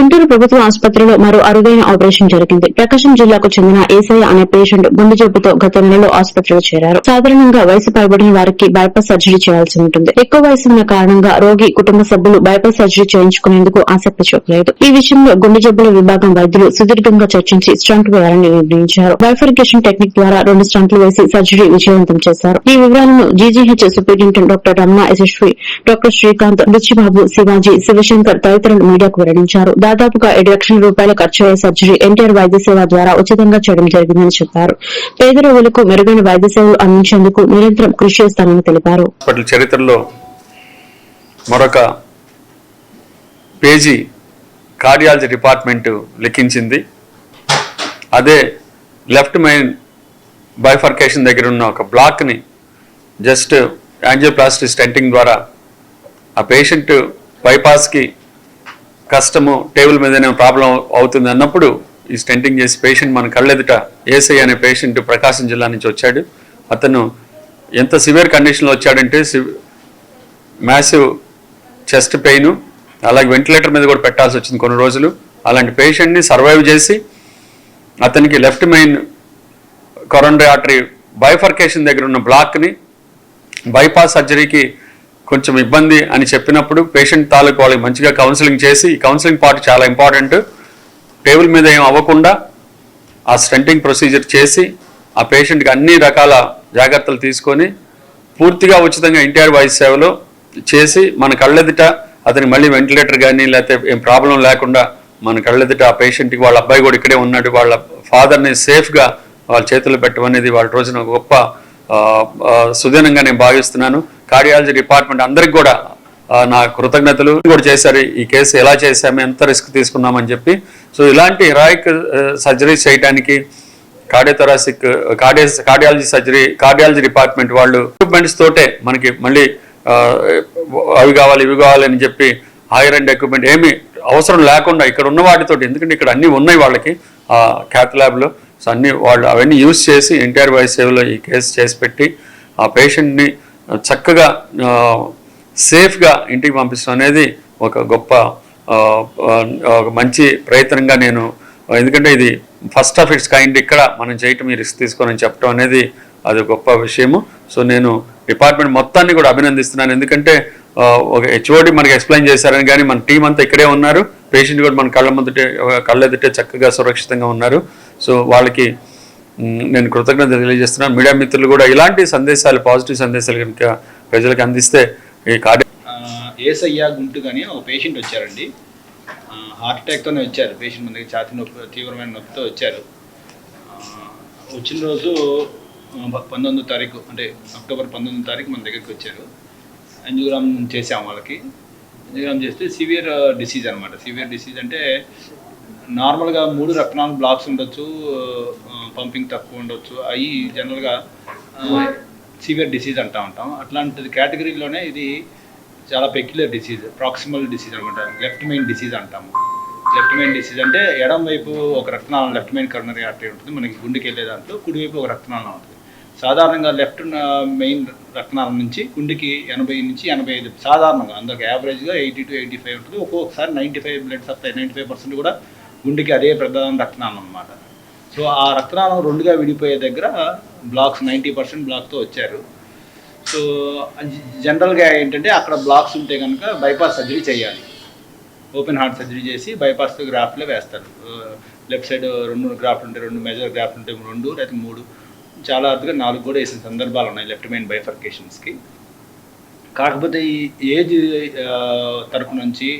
గుంటూరు ప్రభుత్వ ఆసుపత్రిలో మరో అరుదైన ఆపరేషన్ జరిగింది. ప్రకాశం జిల్లాకు చెందిన ఏసయ్య అనే పేషెంట్ గుండె జబ్బుతో గత నెలలో ఆసుపత్రిలో చేరారు. సాధారణంగా వయసు పైబడిన వారికి బైపాస్ సర్జరీ చేయాల్సి ఉంటుంది. ఎక్కువ వయసు ఉన్న కారణంగా రోగి కుటుంబ సభ్యులు బైపాస్ సర్జరీ చేయించుకునేందుకు ఆసక్తి చూపలేదు. ఈ విషయంలో గుండె జబ్బుల విభాగం వైద్యులు సుదీర్ఘంగా చర్చించి స్టంట్ వేయాలని నిర్ణయించారు. బైఫర్గేషన్ టెక్నిక్ ద్వారా రెండు స్టంట్లు వేసి సర్జరీ విజయవంతం చేశారు. ఈ వివరాలను GGH superintendent doctor Ramana Yashasvi doctor Srikanth Ruchibabu Shivaji Shivashankar తదితరులు మీడియాకు వెల్లడించారు. దాదాపుగా ఏడు లక్షల రూపాయల ఖర్చు అయ్యే సర్జరీ ఎన్టీఆర్ వైద్య సేవ ద్వారా ఉచితంగా చేయడం జరిగిందని చెప్పారు. పేద రోగులకు మెరుగైన వైద్య సేవలు అందించేందుకు నిరంతరం కృషి చేస్తానని తెలిపారు. చరిత్రలో మరొక పేజీ కార్డియాలజీ డిపార్ట్మెంట్ లిఖించింది అదే లెఫ్ట్ మెయిన్ బైఫర్కేషన్ దగ్గర ఉన్న ఒక బ్లాక్ని జస్ట్ యాంజియోప్లాస్టీ స్టెంటింగ్ ద్వారా ఆ పేషెంట్ బైపాస్కి కష్టము టేబుల్ మీద ఏమైనా ప్రాబ్లం అవుతుంది అన్నప్పుడు ఈ స్టెంటింగ్ చేసి పేషెంట్ మన కళ్ళెదుట ఏసై అనే పేషెంట్ ప్రకాశం జిల్లా నుంచి వచ్చాడు. అతను ఎంత సివియర్ కండిషన్లో వచ్చాడంటే మ్యాసివ్ చెస్ట్ పెయిన్ అలాగే వెంటిలేటర్ మీద కూడా పెట్టాల్సి వచ్చింది కొన్ని రోజులు. అలాంటి పేషెంట్ని సర్వైవ్ చేసి అతనికి left main coronary artery bifurcation దగ్గర ఉన్న బ్లాక్ని బైపాస్ సర్జరీకి కొంచెం ఇబ్బంది అని చెప్పినప్పుడు పేషెంట్ తాలూకు వాళ్ళకి మంచిగా కౌన్సిలింగ్ చేసి ఈ కౌన్సిలింగ్ పార్ట్ చాలా ఇంపార్టెంట్. టేబుల్ మీద ఏం అవ్వకుండా ఆ స్టంటింగ్ ప్రొసీజర్ చేసి ఆ పేషెంట్కి అన్ని రకాల జాగ్రత్తలు తీసుకొని పూర్తిగా ఉచితంగా ఎన్టీఆర్ వాయిస్ సేవలో చేసి మన కళ్ళెదుట అతని మళ్ళీ వెంటిలేటర్ కానీ లేకపోతే ఏం ప్రాబ్లం లేకుండా మన కళ్ళెదుట ఆ పేషెంట్కి వాళ్ళ అబ్బాయి కూడా ఇక్కడే ఉన్నాడు వాళ్ళ ఫాదర్ని సేఫ్గా వాళ్ళ చేతుల్లో పెట్టమనేది వాళ్ళ రోజున ఒక గొప్ప సుదీనంగా నేను భావిస్తున్నాను. కార్డియాలజీ డిపార్ట్మెంట్ అందరికి కూడా నా కృతజ్ఞతలు కూడా చేశారు. ఈ కేసు ఎలా చేశాము ఎంత రిస్క్ తీసుకున్నామని చెప్పి. సో ఇలాంటి హిరాయిక్ సర్జరీ చేయడానికి cardiothoracic cardia cardiology surgery cardiology department వాళ్ళు ఎక్విప్మెంట్స్ తోటే మనకి మళ్ళీ అవి కావాలి ఇవి కావాలి అని చెప్పి హైర్ అండ్ ఎక్విప్మెంట్ ఏమి అవసరం లేకుండా ఇక్కడ ఉన్న వాటితోటి ఎందుకంటే ఇక్కడ అన్నీ ఉన్నాయి వాళ్ళకి క్యాత్ ల్యాబ్లో సో అన్ని వాళ్ళు అవన్నీ యూజ్ చేసి ఎన్టీఆర్ వైస్ సేవలో ఈ కేసు చేసి పెట్టి ఆ పేషెంట్ని చక్కగా సేఫ్గా ఇంటికి పంపించడం అనేది ఒక గొప్ప ఒక మంచి ప్రయత్నంగా నేను ఎందుకంటే ఇది ఫస్ట్ ఆఫ్ ఇట్స్ కైండ్ ఇక్కడ మనం చేయటం ఈ రిస్క్ తీసుకొని చెప్పడం అనేది అది గొప్ప విషయము. సో నేను డిపార్ట్మెంట్ మొత్తాన్ని కూడా అభినందిస్తున్నాను. ఎందుకంటే ఒక హెచ్ఓడి మనకి ఎక్స్ప్లెయిన్ చేశారని కానీ మన టీం అంతా ఇక్కడే ఉన్నారు. పేషెంట్ కూడా మన కళ్ళ ముందుటే కళ్ళెదుటే చక్కగా సురక్షితంగా ఉన్నారు. సో వాళ్ళకి నేను కృతజ్ఞత తెలియజేస్తున్నాను. మీడియా మిత్రులు కూడా ఇలాంటి సందేశాలు పాజిటివ్ సందేశాలు కనుక ప్రజలకు అందిస్తే ఈ కార్డి ఏసయ్య గుంటు కానీ ఒక పేషెంట్ వచ్చారండి. హార్ట్ అటాక్తోనే వచ్చారు. పేషెంట్ ముందుకి ఛాతి నొప్పి తీవ్రమైన నొప్పితో వచ్చారు. వచ్చిన రోజు పంతొమ్మిదో తారీఖు అంటే అక్టోబర్ పంతొమ్మిదో తారీఖు మన దగ్గరికి వచ్చారు. అంజుగ్రామ్ చేసాం వాళ్ళకి. అంజుగ్రామ్ చేస్తే సివియర్ డిసీజ్ అనమాట సివియర్ డిసీజ్ అంటే నార్మల్గా మూడు రక్తనాలు బ్లాక్స్ ఉండొచ్చు పంపింగ్ తక్కువ ఉండొచ్చు అవి జనరల్గా సివియర్ డిసీజ్ అంటా ఉంటాం. అట్లాంటి కేటగిరీలోనే ఇది చాలా పెక్యులర్ డిసీజ్ ప్రాక్సిమల్ డిసీజ్ అనమాట లెఫ్ట్ మెయిన్ డిసీజ్ అంటాము. లెఫ్ట్ మెయిన్ డిసీజ్ అంటే ఎడం వైపు ఒక రక్తనాళం లెఫ్ట్ మెయిన్ కరోనరీ ఆర్టరీ ఉంటుంది. మనకి గుండెకి వెళ్ళే దాంట్లో కుడివైపు ఒక రక్తనాళం ఉంటుంది. సాధారణంగా లెఫ్ట్ మెయిన్ రక్తనాళం నుంచి గుండెకి ఎనభై నుంచి ఎనభై ఐదు సాధారణంగా అందరికి యావరేజ్గా ఎయిటీ టు ఎయిటీ ఫైవ్ ఉంటుంది. ఒక్కొక్కసారి ninety five blood supply ninety five percent కూడా గుండెకి అదే ప్రధాన రక్తనాళం అన్నమాట. సో ఆ రక్తనాళం రెండుగా విడిపోయే దగ్గర బ్లాక్స్ నైంటీ పర్సెంట్ బ్లాక్తో వచ్చారు. సో జనరల్గా ఏంటంటే అక్కడ బ్లాక్స్ ఉంటే కనుక బైపాస్ సర్జరీ చేయాలి. ఓపెన్ హార్ట్ సర్జరీ చేసి బైపాస్ గ్రాఫ్ట్లో వేస్తారు. Uh, లెఫ్ట్ సైడ్ రెండు గ్రాఫ్లు ఉంటాయి రెండు మెజర్ గ్రాఫ్లు ఉంటాయి రెండు లేకపోతే మూడు. చాలా అర్థంగా నాలుగు కూడా వేసిన సందర్భాలు ఉన్నాయి లెఫ్ట్ మెయిన్ బైఫర్కేషన్స్కి కాకపోతే ఈ ఏజ్ తరపు నుంచి